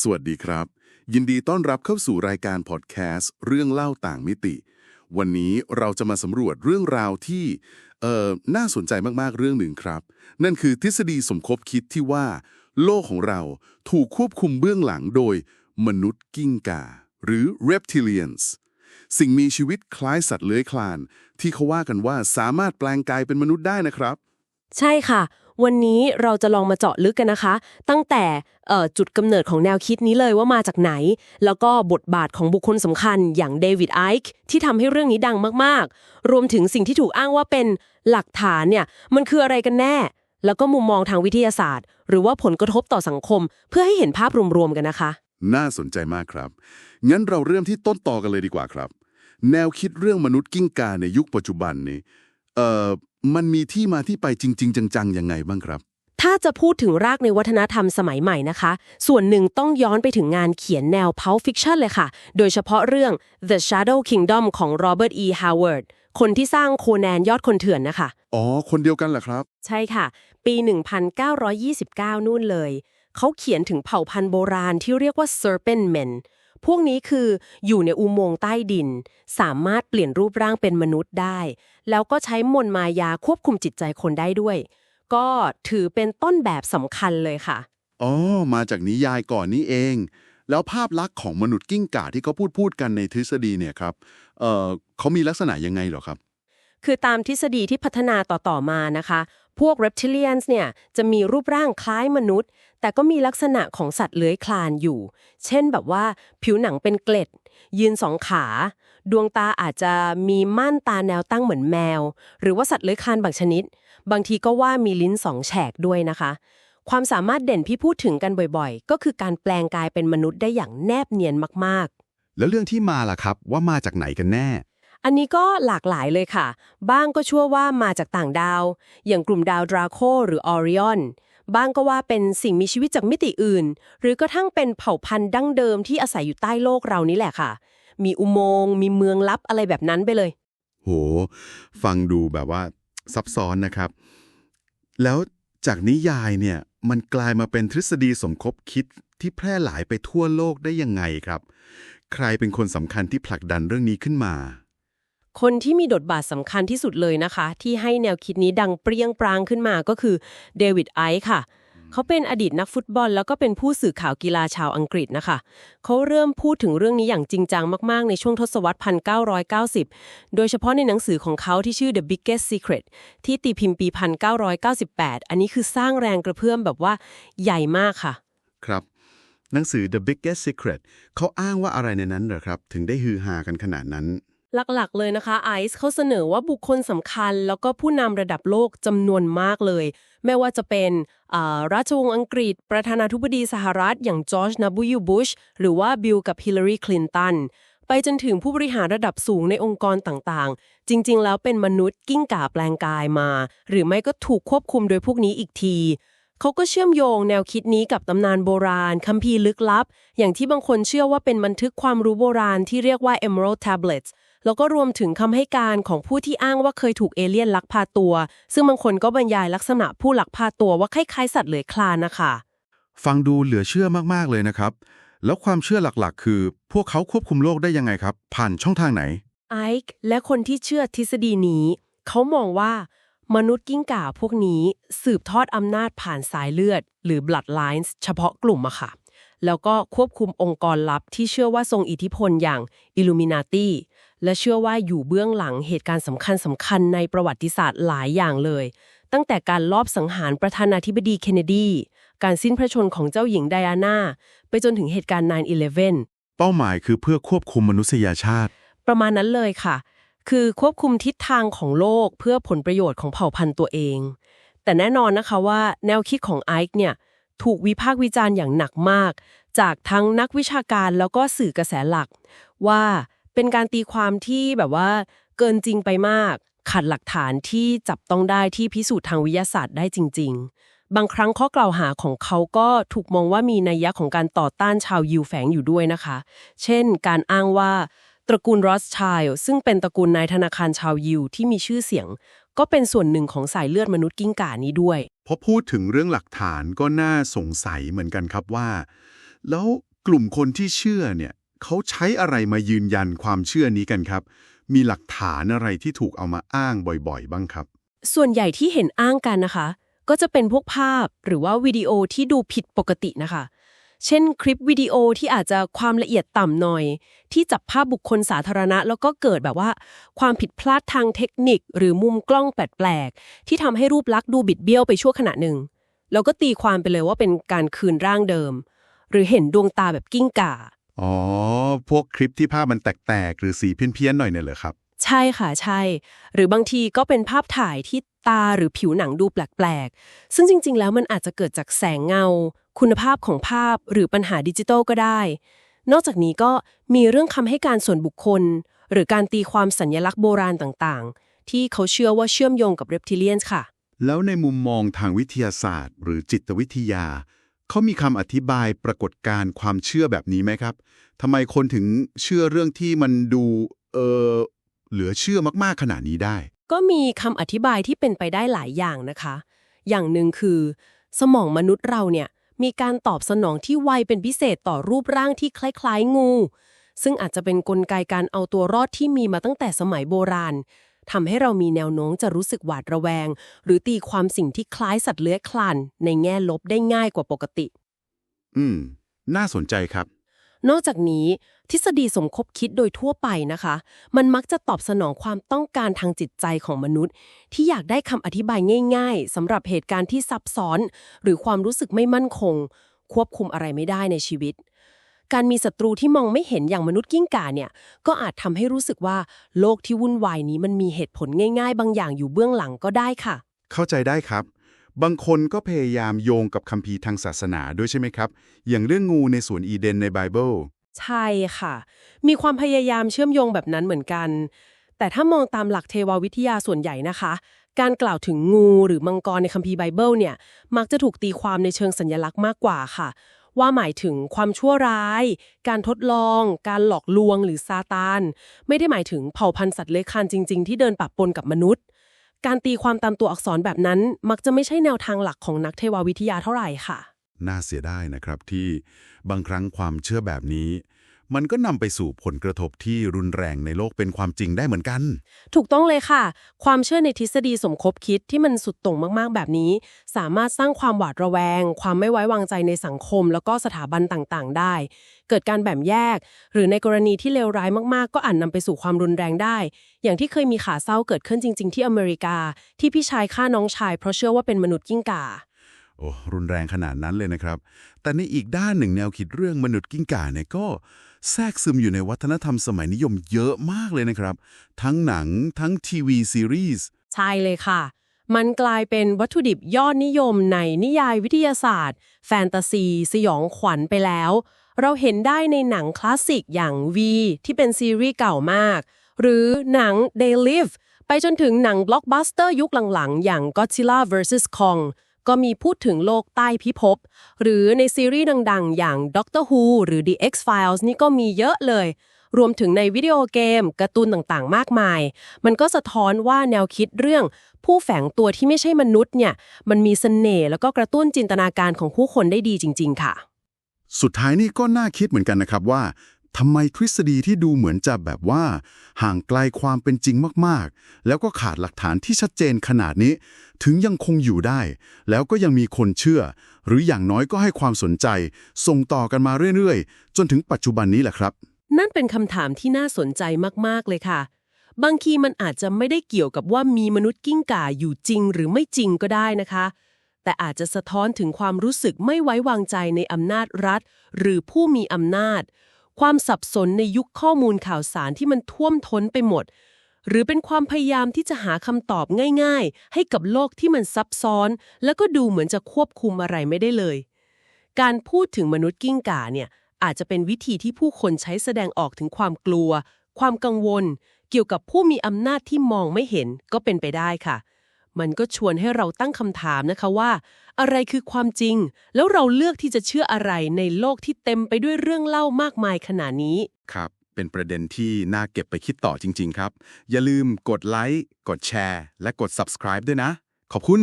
สวัสดีครับ ยินดีต้อนรับเข้าสู่รายการพอดแคสต์เรื่องเล่าต่างมิติ วันนี้เราจะมาสำรวจเรื่องราวที่เอ่อน่าสนใจมากๆเรื่องหนึ่งครับ นั่นคือทฤษฎีสมคบคิดที่ว่า โลกของเราถูกควบคุมเบื้องหลังโดยมนุษย์กิ้งก่า หรือ reptilians สิ่งมีชีวิตคล้ายสัตว์เลื้อยคลาน ที่เขาว่ากันว่าสามารถแปลงกายเป็นมนุษย์ได้นะครับ ใช่ค่ะ วันนี้เราจะลองมาเจาะลึกกันนะคะ ตั้งแต่จุดกำเนิดของแนวคิดนี้เลยว่ามาจากไหน แล้วก็บทบาทของบุคคลสำคัญอย่างเดวิดไอค์ที่ทำให้เรื่องนี้ดังมากๆ รวมถึงสิ่งที่ถูกอ้างว่าเป็นหลักฐานเนี่ยมันคืออะไรกันแน่ แล้วก็มุมมองทางวิทยาศาสตร์ หรือว่าผลกระทบต่อสังคม เพื่อให้เห็นภาพรวมๆกันนะคะ น่าสนใจมากครับ งั้นเราเริ่มที่ต้นต่อกันเลยดีกว่าครับ แนวคิดเรื่องมนุษย์กิ้งก่าในยุคปัจจุบันนี้ เอ่อมันมีที่มาที่ไปจริง ๆ จังๆยังไงบ้างครับ ถ้าจะพูดถึงรากในวัฒนธรรมสมัยใหม่นะคะ ส่วนหนึ่งต้องย้อนไปถึงงานเขียนแนว Pulp Fiction เลยค่ะ โดยเฉพาะเรื่อง The Shadow Kingdom ของ Robert E. Howard คนที่สร้างโคแนนยอดคนเถื่อนนะคะ อ๋อ คนเดียวกันเหรอครับ ใช่ค่ะ ปี 1929 นู่นเลย เขาเขียนถึงเผ่าพันธุ์โบราณที่เรียกว่า Serpent Men พวกนี้คืออยู่ในอุโมงค์ใต้ดิน สามารถเปลี่ยนรูปร่างเป็นมนุษย์ได้ แล้วก็ใช้มนต์มายาควบคุมจิตใจคนได้ด้วย ก็ถือเป็นต้นแบบสำคัญเลยค่ะ อ๋อ มาจากนิยายก่อนนี้เอง แล้วภาพลักษณ์ของมนุษย์กิ้งก่าที่เขาพูดพูดกันในทฤษฎีเนี่ยครับ เอ่อเขามีลักษณะยังไงเหรอครับ คือตามทฤษฎีที่พัฒนาต่อๆมานะคะ พวก reptilians เนี่ยจะมีรูปร่างคล้ายมนุษย์ แต่ก็มีลักษณะของสัตว์เลื้อยคลานอยู่ เช่นแบบว่าผิวหนังเป็นเกล็ด ยืนสองขา ดวงตาอาจจะมีม่านตาแนวตั้งเหมือนแมว หรือว่าสัตว์เลื้อยคลานบางชนิด บางทีก็ว่ามีลิ้นสองแฉกด้วยนะคะความสามารถเด่นที่พูดถึงกันบ่อยๆ ก็คือการแปลงกายเป็นมนุษย์ได้อย่างแนบเนียนมากๆ แล้วเรื่องที่มาล่ะครับว่ามาจากไหนกันแน่ อันนี้ก็หลากหลายเลยค่ะ บ้างก็ชั่วว่ามาจากต่างดาว อย่างกลุ่มดาวดราโคหรือออริออนบ้างก็ว่าเป็นสิ่งมีชีวิตจากมิติอื่น หรือกระทั่งเป็นเผ่าพันธุ์ดั้งเดิมที่อาศัยอยู่ใต้โลกเรานี่แหละค่ะ มีอุโมงค์มีเมืองลับอะไรแบบนั้นไปเลย โห ฟังดูแบบว่าซับซ้อนนะครับ แล้วจากนิยายเนี่ยมันกลายมาเป็นทฤษฎีสมคบคิดที่แพร่หลายไปทั่วโลกได้ยังไงครับ ใครเป็นคนสำคัญที่ผลักดันเรื่องนี้ขึ้นมา คนที่มีบทบาทสำคัญที่สุดเลยนะคะ ที่ให้แนวคิดนี้ดังเปรี้ยงปรางขึ้นมาก็คือเดวิดไอค์ค่ะเขาเป็นอดีตนักฟุตบอล แล้วก็เป็นผู้สื่อข่าวกีฬาชาวอังกฤษนะคะ เขาเริ่มพูดถึงเรื่องนี้อย่างจริงจังมาก ๆ ในช่วงทศวรรษ 1990 โดยเฉพาะในหนังสือของเขาที่ชื่อ The Biggest Secret ที่ตีพิมพ์ปี 1998 อันนี้คือสร้างแรงกระเพื่อมแบบว่าใหญ่มากค่ะ ครับ หนังสือ The Biggest Secret เขาอ้างว่าอะไรในนั้นเหรอครับ ถึงได้ฮือฮากันขนาดนั้น หลักๆ เลยนะคะไอซ์เขาเสนอว่าบุคคลสำคัญ แล้วก็ผู้นำระดับโลกจำนวนมากเลย ไม่ว่าจะเป็นราชวงศ์อังกฤษ ประธานาธิบดีสหรัฐ อย่างจอร์จนับยูบุชหรือว่าบิลกับฮิลลารีคลินตันไปจนถึงผู้บริหารระดับสูงในองค์กรต่างๆ จริง ๆ แล้วเป็นมนุษย์กิ้งก่าแปลงกายมา หรือไม่ก็ถูกควบคุมโดยพวกนี้อีกทีเขาก็เชื่อมโยงแนวคิดนี้กับตำนานโบราณ คัมภีร์ลึกลับ อย่างที่บางคนเชื่อว่าเป็นบันทึกความรู้โบราณที่เรียกว่า Emerald Tablets แล้วก็รวมถึงคำให้การของผู้ที่อ้างว่าเคยถูกเอเลี่ยนลักพาตัว ซึ่งบางคนก็บรรยายลักษณะผู้ลักพาตัวว่าคล้ายๆสัตว์เลื้อยคลานนะคะฟังดูเหลือเชื่อมากๆเลยนะครับ แล้วความเชื่อหลักๆ คือ พวกเขาควบคุมโลกได้ยังไงครับ ผ่านช่องทางไหนไอค์และคนที่เชื่อทฤษฎีนี้ เขามองว่ามนุษย์กิ้งก่าพวกนี้สืบทอดอำนาจผ่านสายเลือด หรือ blood lines เฉพาะกลุ่มอะค่ะ แล้วก็ควบคุมองค์กรลับที่เชื่อว่าทรงอิทธิพลอย่าง Illuminati และเชื่อว่าอยู่เบื้องหลังเหตุการณ์สำคัญสำคัญในประวัติศาสตร์หลายอย่างเลย ตั้งแต่การลอบสังหารประธานาธิบดีเคนเนดี การสิ้นพระชนม์ของเจ้าหญิงไดอาน่า ไปจนถึงเหตุการณ์ 9/11 เป้าหมายคือเพื่อควบคุมมนุษยชาติ ประมาณนั้นเลยค่ะ คือควบคุมทิศทางของโลกเพื่อผลประโยชน์ของเผ่าพันธุ์ตัวเอง แต่แน่นอนนะคะว่าแนวคิดของไอค์เนี่ยถูกวิพากษ์วิจารณ์อย่างหนักมาก จากทั้งนักวิชาการแล้วก็สื่อกระแสหลัก ว่า เป็นการตีความที่แบบว่า เกินจริงไปมาก ขัดหลักฐานที่จับต้องได้ที่พิสูจน์ทางวิทยาศาสตร์ได้จริง ๆ บางครั้งข้อกล่าวหาของเขาก็ถูกมองว่ามีนัยยะของการต่อต้านชาวยิวแฝงอยู่ด้วยนะคะ เช่น การอ้างว่าตระกูลรอสชัยซึ่งเป็นตระกูลนายธนาคารชาวยิวที่มีชื่อเสียง ก็เป็นส่วนหนึ่งของสายเลือดมนุษย์กิ้งก่านี้ด้วย พอพูดถึงเรื่องหลักฐานก็น่าสงสัยเหมือนกันครับว่า แล้วกลุ่มคนที่เชื่อเนี่ย เขาใช้อะไรมายืนยันความเชื่อนี้กันครับ มีหลักฐานอะไรที่ถูกเอามาอ้างบ่อยๆ บ้างครับ ส่วนใหญ่ที่เห็นอ้างกันนะคะ ก็จะเป็นพวกภาพหรือว่าวิดีโอที่ดูผิดปกตินะคะ เช่นคลิปวิดีโอที่อาจจะความละเอียดต่ำหน่อย ที่จับภาพบุคคลสาธารณะ แล้วก็เกิดแบบว่า ความผิดพลาดทางเทคนิค หรือมุมกล้องแปลกๆที่ทำให้รูปลักษณ์ดูบิดเบี้ยวไปชั่วขณะหนึ่งแล้วก็ตีความไปเลยว่าเป็นการคืนร่างเดิม หรือเห็นดวงตาแบบกิ้งก่า อ๋อ พวกคลิปที่ภาพมันแตกๆ หรือสีเพี้ยนๆ หน่อยเนี่ยเหรอครับ ใช่ค่ะใช่ หรือบางทีก็เป็นภาพถ่ายที่ตาหรือผิวหนังดูแปลกๆ ซึ่งจริง ๆ แล้วมันอาจจะเกิดจากแสงเงา คุณภาพของภาพหรือปัญหาดิจิทัลก็ได้ นอกจากนี้ก็มีเรื่องคำให้การส่วนบุคคล หรือการตีความสัญลักษณ์โบราณต่างๆ ที่เขาเชื่อว่าเชื่อมโยงกับเรปทิเลียนค่ะ แล้วในมุมมองทางวิทยาศาสตร์ หรือจิตวิทยา เขามีคำอธิบายปรากฏการณ์ความเชื่อแบบนี้ไหมครับทำไมคนถึงเชื่อเรื่องที่มันดูเออเหลือเชื่อมากๆขนาดนี้ได้ ก็มีคำอธิบายที่เป็นไปได้หลายอย่างนะคะ อย่างหนึ่งคือ สมองมนุษย์เราเนี่ยมีการตอบสนองที่ไวเป็นพิเศษต่อรูปร่างที่คล้ายๆ งู ซึ่งอาจจะเป็นนกลไกการเอาตัวรอดที่มีมาตั้งแต่สมัยโบราณ ทำให้เรามีแนวโน้มจะรู้สึกหวาดระแวง หรือตีความสิ่งที่คล้ายสัตว์เลื้อยคลาน ในแง่ลบได้ง่ายกว่าปกติ อืม น่าสนใจครับ นอกจากนี้ ทฤษฎีสมคบคิดโดยทั่วไปนะคะ มันมักจะตอบสนองความต้องการทางจิตใจของมนุษย์ ที่อยากได้คำอธิบายง่ายๆสำหรับเหตุการณ์ที่ซับซ้อน หรือความรู้สึกไม่มั่นคง ควบคุมอะไรไม่ได้ในชีวิต การมีศัตรูที่มองไม่เห็นอย่างมนุษย์กิ้งก่าเนี่ย ก็อาจทำให้รู้สึกว่าโลกที่วุ่นวายนี้มันมีเหตุผลง่าย ๆ บางอย่างอยู่เบื้องหลังก็ได้ค่ะ เข้าใจได้ครับ บางคนก็พยายามโยงกับคัมภีร์ทางศาสนาด้วยใช่ไหมครับ อย่างเรื่องงูในสวนอีเดนในไบเบิลใช่ค่ะ มีความพยายามเชื่อมโยงแบบนั้นเหมือนกัน แต่ถ้ามองตามหลักเทววิทยาส่วนใหญ่นะคะ การกล่าวถึงงูหรือมังกรในคัมภีร์ไบเบิลเนี่ย มักจะถูกตีความในเชิงสัญลักษณ์มากกว่าค่ะ ว่าหมายถึงความชั่วร้าย การทดลอง การหลอกลวงหรือซาตาน ไม่ได้หมายถึงเผ่าพันธุ์สัตว์เลื้อยคลานจริง ๆ ที่เดินปะปนกับมนุษย์ การตีความตามตัวอักษรแบบนั้น มักจะไม่ใช่แนวทางหลักของนักเทววิทยาเท่าไหร่ค่ะ น่าเสียดายนะครับที่บางครั้งความเชื่อแบบนี้ มันก็นำไปสู่ผลกระทบที่รุนแรงในโลกเป็นความจริงได้เหมือนกัน ถูกต้องเลยค่ะ ความเชื่อในทฤษฎีสมคบคิดที่มันสุดโต่งมากๆ แบบนี้ สามารถสร้างความหวาดระแวง ความไม่ไว้วางใจในสังคม แล้วก็สถาบันต่างๆ ได้ เกิดการแบ่งแยก หรือในกรณีที่เลวร้ายมากๆ ก็อาจนนำไปสู่ความรุนแรงได้ อย่างที่เคยมีข่าวเศร้าเกิดขึ้นจริง ๆ ที่อเมริกา ที่พี่ชายฆ่าน้องชาย เพราะเชื่อว่าเป็นมนุษย์กิ้งก่า โอ้รุนแรงขนาดนั้นเลยนะครับ แต่ในอีกด้านหนึ่งแนวคิดเรื่องมนุษย์กิ้งก่าเนี่ยก็แทรกซึมอยู่ในวัฒนธรรมสมัยนิยมเยอะมากเลยนะครับ ทั้งหนังทั้งทีวีซีรีส์ใช่เลยค่ะ มันกลายเป็นวัตถุดิบยอดนิยมในนิยายวิทยาศาสตร์ แฟนตาซี สยองขวัญไปแล้ว เราเห็นได้ในหนังคลาสสิกอย่าง V ที่เป็นซีรีส์เก่ามาก หรือหนัง They Live ไปจนถึงหนังบล็อกบัสเตอร์ยุคหลังๆ อย่าง Godzilla vs Kong ก็มีพูดถึงโลกใต้พิภพ หรือในซีรีส์ดังๆ อย่าง Doctor Who หรือ The X-Files นี่ก็มีเยอะเลย รวมถึงในวิดีโอเกมการ์ตูนต่างๆ มากมาย มันก็สะท้อนว่าแนวคิดเรื่อง ผู้แฝงตัวที่ไม่ใช่มนุษย์เนี่ย มันมีเสน่ห์แล้วก็กระตุ้นจินตนาการของผู้คนได้ดีจริง ๆ ค่ะ สุดท้ายนี่ก็น่าคิดเหมือนกันนะครับว่า ทำไมทฤษฎีที่ดูเหมือนจะแบบว่า ห่างไกลความเป็นจริงมากๆ แล้วก็ขาดหลักฐานที่ชัดเจนขนาดนี้ ถึงยังคงอยู่ได้ แล้วก็ยังมีคนเชื่อ หรืออย่างน้อยก็ให้ความสนใจ ส่งต่อกันมาเรื่อยๆ จนถึงปัจจุบันนี้แหละครับ นั่นเป็นคำถามที่น่าสนใจมากๆเลยค่ะ บางทีมันอาจจะไม่ได้เกี่ยวกับว่ามีมนุษย์กิ้งก่าอยู่จริงหรือไม่จริงก็ได้นะคะแต่อาจจะสะท้อนถึงความรู้สึกไม่ไว้วางใจในอำนาจรัฐ หรือผู้มีอำนาจ ความสับสนในยุคข้อมูลข่าวสารที่มันท่วมท้นไปหมด หรือเป็นความพยายามที่จะหาคำตอบง่าย ๆ ให้กับโลกที่มันซับซ้อน แล้วก็ดูเหมือนจะควบคุมอะไรไม่ได้เลย การพูดถึงมนุษย์กิ้งก่าเนี่ยอาจจะเป็นวิธีที่ผู้คนใช้แสดงออกถึงความกลัว ความกังวล เกี่ยวกับผู้มีอำนาจที่มองไม่เห็นก็เป็นไปได้ค่ะ มันก็ชวนให้เราตั้งคำถามนะคะว่า อะไรคือความจริง แล้วเราเลือกที่จะเชื่ออะไรในโลกที่เต็มไปด้วยเรื่องเล่ามากมายขนาดนี้ ครับ เป็นประเด็นที่น่าเก็บไปคิดต่อจริง ๆ ครับ อย่าลืมกดไลค์กดแชร์ และกด subscribe ด้วยนะ ขอบคุณ